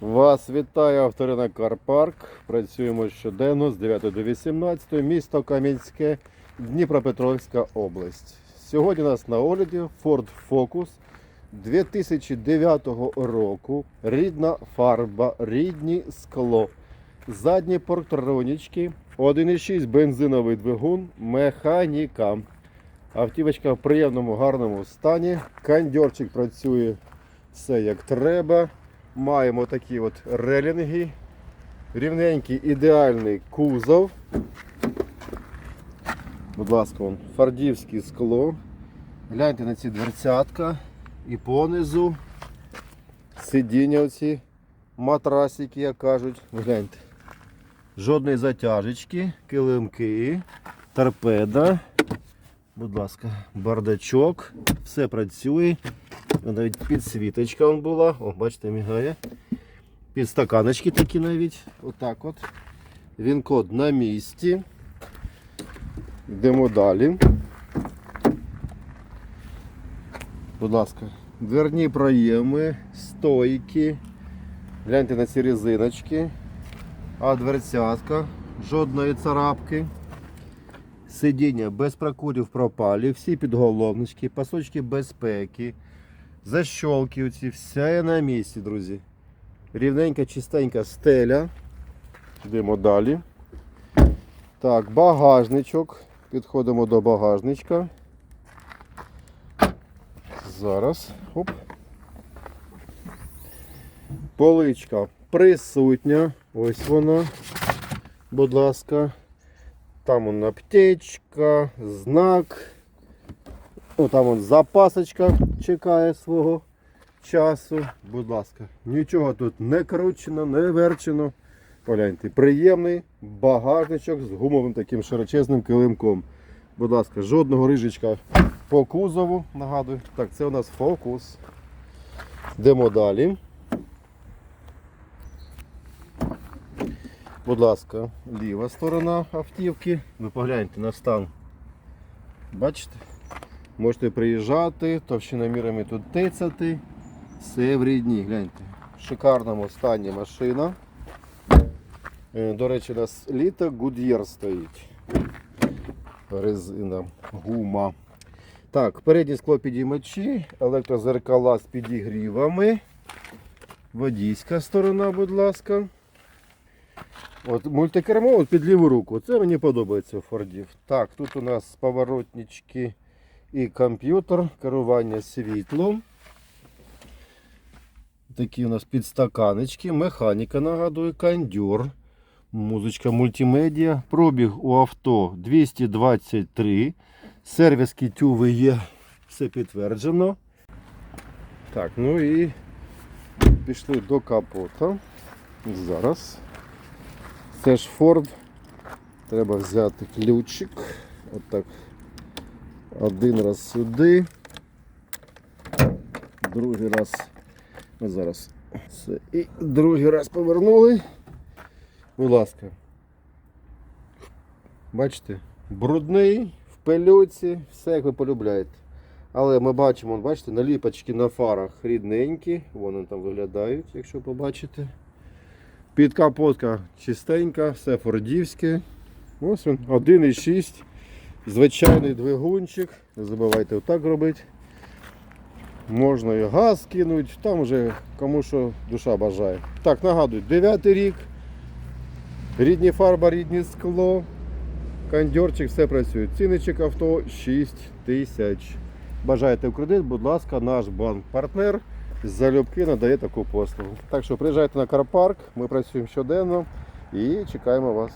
Вас вітає авторина Карпарк. Працюємо щоденно з 9 до 18, місто Кам'янське, Дніпропетровська область. Сьогодні у нас на огляді Ford Focus 2009 року. Рідна фарба, рідні скло. Задні порктронічки, 1,6 бензиновий двигун, механіка. Автівочка в приємному гарному стані. Кондьорчик працює все як треба. Маємо такі от релінги. Рівненький ідеальний кузов. Будь ласка, вон, фардівське скло. Гляньте на ці дверцятка і понизу сидіння оці матрасики, як кажуть. Гляньте. Жодної затяжечки, килимки, торпеда. Будь ласка, бардачок, все працює. Навіть підсвіточка вон була. О, бачите, мігає. Підстаканочки такі навіть. Отак от. Він код на місці. Йдемо далі. Будь ласка, дверні проєми, стойки. Гляньте на ці резиночки. А дверцятка, жодної царапки. Сидіння без прокурів пропалі, всі підголовнички, пасочки безпеки, защолки оці, все на місці, друзі. Рівненька, чистенька стеля. Йдемо далі. Так, багажничок. Підходимо до багажничка. Зараз. Оп. Поличка присутня. Ось вона. Будь ласка. Там вон аптечка, знак. О, там запасочка чекає свого часу. Будь ласка, нічого тут не кручено, не верчено. Погляньте, приємний багажничок з гумовим таким широчезним килимком. Будь ласка, жодного рижечка по кузову. Нагадую. Так, це у нас фокус. Йдемо далі. Будь ласка, ліва сторона автівки. Ви погляньте на стан. Бачите? Можете приїжджати, товщиномірами тут тицяти. Все в рідні, гляньте. В шикарному стані машина. Е, До речі, у нас літо Goodyear стоїть. Резина, гума. Так, передні склопідіймачі, електрозеркала з підігрівами. Водійська сторона, будь ласка. От мультикермо під ліву руку. Це мені подобається у Фордів. Так, тут у нас поворотнички і комп'ютер, керування світлом. Такі у нас підстаканечки, механіка нагадую, кондюр, музичка мультимедіа. Пробіг у авто 223. Сервіски тюви є, все підтверджено. Так, ну і пішли до капота. Зараз. Це ж Ford. Треба взяти ключик. Отак. Один раз сюди. Другий раз. Ось зараз. Все. І другий раз повернули. Будь ласка. Бачите? Брудний, в пилюці, все як ви полюбляєте. Але ми бачимо, бачите, наліпочки на фарах рідненькі. Вони там виглядають, якщо побачите. Підкапотка чистенька, все фордівське. Ось він, 1,6. Звичайний двигунчик. Не забувайте отак робити. Можна і газ кинути, там вже кому що душа бажає. Так, нагадую, 9 рік. Рідні фарба, рідні скло. Кондьорчик, все працює. Ціничок авто 6 тисяч. Бажаєте в кредит, будь ласка, наш банк-партнер залюбки надає таку послугу. Так що приїжджайте на Карпарк, ми працюємо щоденно і чекаємо вас.